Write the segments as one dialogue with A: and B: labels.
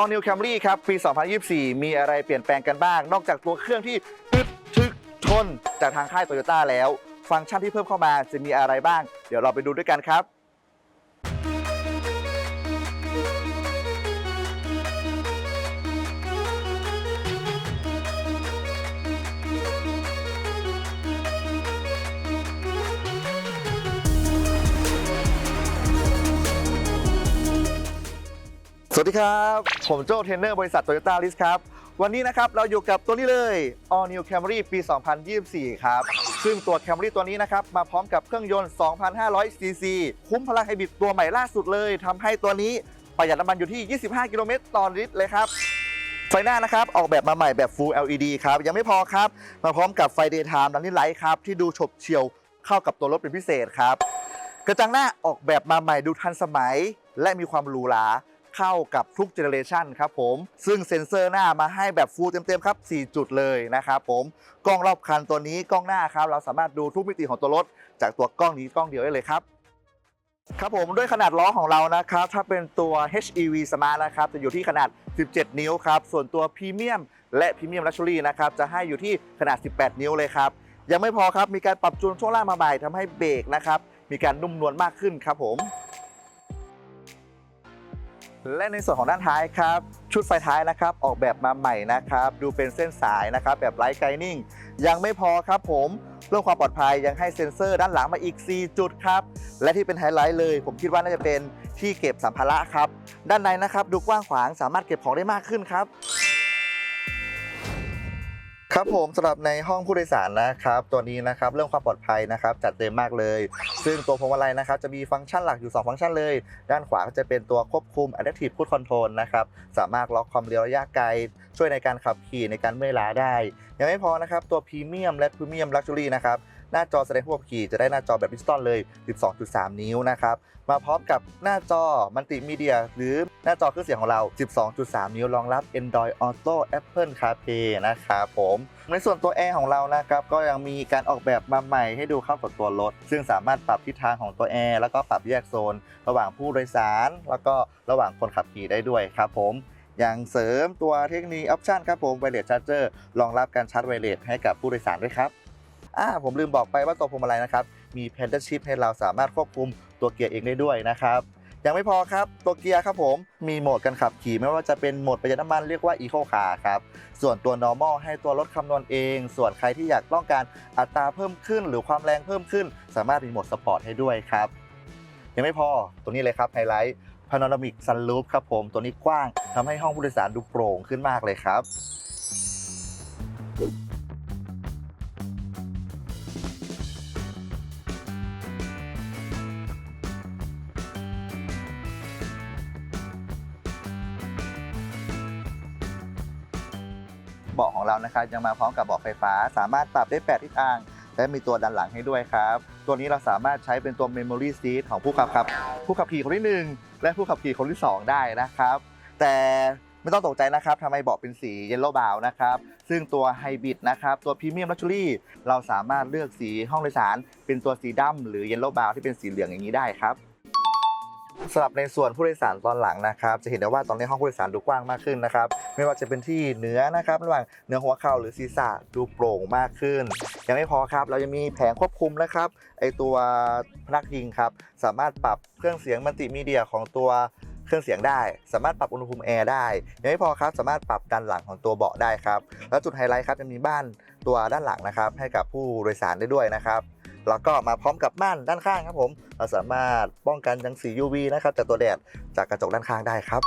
A: All New Camry ครับ ปี 2024 มีอะไรเปลี่ยนแปลงกันบ้าง นอกจากตัวเครื่องที่ตึดทึกทนจากทางค่ายโตโยต้าแล้ว ฟังก์ชันที่เพิ่มเข้ามาจะมีอะไรบ้าง เดี๋ยวเราไปดูด้วยกันครับ สวัสดีครับ ผมโจ้เทรนเนอร์บริษัท Toyota l i s ครับ วันนี้นะครับเราอยู่กับตัวนี้เลย All New Camry ปี 2024 ครับ ซึ่งตัว Camry ตัวนี้นะครับ มาพร้อมกับเครื่องยนต์ 2,500 cc คุ้มพลังไฮบริดตัวใหม่ล่าสุดเลยทำให้ตัวนี้ประหยัดน้ำมันอยู่ที่ 25 กิโลเมตรต่อลิตรเลยครับ ไฟหน้านะครับ ออกแบบมาใหม่แบบ Full LED ครับ ยังไม่พอครับ มาพร้อมกับไฟ Daytime ดันนี่ไลท์ครับที่ดูฉบเฉียวเข้ากับตัวรถเป็นพิเศษครับกระจังหน้าออกแบบมาใหม่ดูทันสมัย และมีความหรูหรา เข้ากับทุกเจเนเรชันครับผม ซึ่งเซ็นเซอร์หน้ามาให้แบบฟูลเต็มๆครับ 4 จุดเลยนะครับผม กล้องรอบคันตัวนี้กล้องหน้าครับ เราสามารถดูทุกมิติของตัวรถ จากตัวกล้องนี้กล้องเดียวได้เลยครับครับผมด้วยขนาดล้อของเรานะครับ ถ้าเป็นตัว HEV Smart นะครับ จะอยู่ที่ขนาด 17 นิ้วครับ ส่วนตัวพรีเมียมและพรีเมียมลักชัวรี่นะครับ จะให้อยู่ที่ขนาด 18 นิ้วเลยครับ ยังไม่พอครับ มีการปรับจูนช่วงล่างมาใหม่ทำให้เบรกนะครับ มีการนุ่มนวลมากขึ้นครับผม และในส่วนของด้านท้ายครับ ชุดไฟท้ายนะครับ ออกแบบมาใหม่นะครับ ดูเป็นเส้นสายนะครับ แบบไร้ไกนิ่ง ยังไม่พอครับผม เรื่องความปลอดภัยยังให้เซ็นเซอร์ด้านหลังมาอีก 4 จุดครับ และที่เป็นไฮไลท์เลย ผมคิดว่าน่าจะเป็นที่เก็บสัมภาระครับ ด้านในนะครับ ดูกว้างขวางสามารถเก็บของได้มากขึ้นครับ ครับผมสำหรับในห้องผู้โดยสารนะครับตัวนี้นะครับเรื่องความปลอดภัยนะครับจัดเต็มมากเลย ซึ่งตัวพวงมาลัยนะครับจะมีฟังก์ชันหลักอยู่ 2 ฟังก์ชันเลย ด้านขวาก็จะเป็นตัวควบคุม Adaptive Cruise Control นะครับสามารถล็อกความเร็วระยะไกล ช่วยในการขับขี่ในการเมื่อยล้าได้ ยังไม่พอนะครับตัวพรีเมียมและพรีเมียมลักชัวรี่นะครับ หน้าจอแสดงผู้ขับขี่จะได้หน้าจอแบบดิจิตอลเลย 12.3 นิ้วนะครับ มาพร้อมกับหน้าจอมัลติมีเดีย หรือหน้าจอเครื่องเสียงของเรา 12.3 นิ้วรองรับ Android Auto Apple CarPlay นะครับผม ในส่วนตัวแอร์ของเรานะครับก็ยังมีการออกแบบมาใหม่ให้ดูเข้ากับตัวรถ ซึ่งสามารถปรับทิศทางของตัวแอร์แล้วก็ปรับแยกโซน ระหว่างผู้โดยสาร แล้วก็ระหว่างคนขับขี่ได้ด้วยครับผมอย่างเสริมตัวเทคโนโลยีออปชันครับผมไวเลสชาร์เจอร์รองรับการชาร์จไวเลสให้กับผู้โดยสารด้วยครับ อ่าผมลืมบอกไปว่าตัวพวงมาลัยนะครับ มีแพนเด l ชิพให้เราสามารถควบคุมตัวเกียร์เองได้ด้วยนะครับยังไม่พอครับ ตัวเกียร์ครับผมมีโหมดการขับขี่ไม่ว่าจะเป็นโหมดประหยัดน้ำมันเรียกว่า Eco Car ครับส่วนตัว normal ให้ตัวรถคำนวณเอง ส่วนใครที่อยากต้องการอัตราเพิ่มขึ้น หรือความแรงเพิ่มขึ้น สามารถมีโหมดสปอร์ตให้ด้วยครับยังไม่พอตัวนี้เลยครับไฮไลท์ Panoramic Sunroof ครับผมตัวนี้กว้างทำให้ห้องผู้โดยสารดูโปร่งขึ้นมากเลยครับ เบาะของเรานะครับยังมาพร้อมกับเบาะไฟฟ้า สามารถปรับได้ 8 ทิศทาง และมีตัวดันหลังให้ด้วยครับ ตัวนี้เราสามารถใช้เป็นตัว Memory Seat ของผู้ขับขับ ผู้ขับขี่คนที่ 1 และผู้ขับขี่คนที่ 2 ได้นะครับ แต่ไม่ต้องตกใจนะครับทำไมเบาะเป็นสี Yellow b r o w n นะครับ ซึ่งตัว Hybrid นะครับ ตัว Premium Luxury เราสามารถเลือกสีห้องโดยสาร เป็นตัวสีดำหรือ Yellow b r o w n ที่เป็นสีเหลืองอย่างนี้ได้ครับ สำหรับในส่วนผู้โดยสารตอนหลังนะครับ จะเห็นได้ว่าตอนนี้ห้องผู้โดยสารดูกว้างมากขึ้นนะครับ ไม่ว่าจะเป็นที่เหนือนะครับระหว่างเหนือหัวเข่าหรือศีรษะดูโปร่งมากขึ้น ยังไม่พอครับ เรายังมีแผงควบคุมนะครับ ไอตัวพนักพิงครับ สามารถปรับเครื่องเสียงมัลติมีเดียของตัวเครื่องเสียงได้ สามารถปรับอุณหภูมิแอร์ได้ยังไม่พอครับ สามารถปรับด้านหลังของตัวเบาะได้ครับ แล้วจุดไฮไลท์ครับจะมีบ้านตัวด้านหลังนะครับ ให้กับผู้โดยสารได้ด้วยนะครับ แล้วก็มาพร้อมกับม่านด้านข้างครับผมเราสามารถป้องกันรังสี UV นะครับจากตัวแดดจากกระจกด้านข้างได้ครับ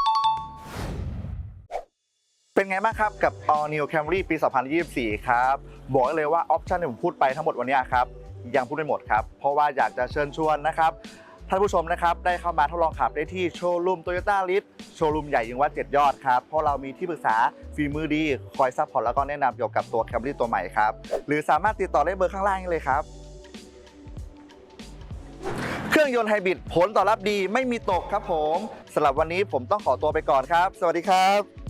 A: เป็นไงบ้างครับกับ All New Camry ปี 2024 ครับ บอกเลยว่าออปชันที่ผมพูดไปทั้งหมดวันนี้ครับ ยังพูดไม่หมดครับ เพราะว่าอยากจะเชิญชวนนะครับ ท่านผู้ชมนะครับ ได้เข้ามาทดลองขับได้ที่โชว์รูม Toyota l i t โชว์รูมใหญ่ยิงวัด7ยอดครับ เพราะเรามีที่ปรึกษาฝีมือดี คอยซัพพอร์ตแล้วก็แนะนำเกี่ยวกับตัว Camry ตัวใหม่ครับ หรือสามารถติดต่อได้เบอร์ข้างล่างนี้เลยครับ รื่องยนต์ไฮบริดผลตอบรับดีไม่มีตกครับผมสำหรับวันนี้ผมต้องขอตัวไปก่อนครับ สวัสดีครับ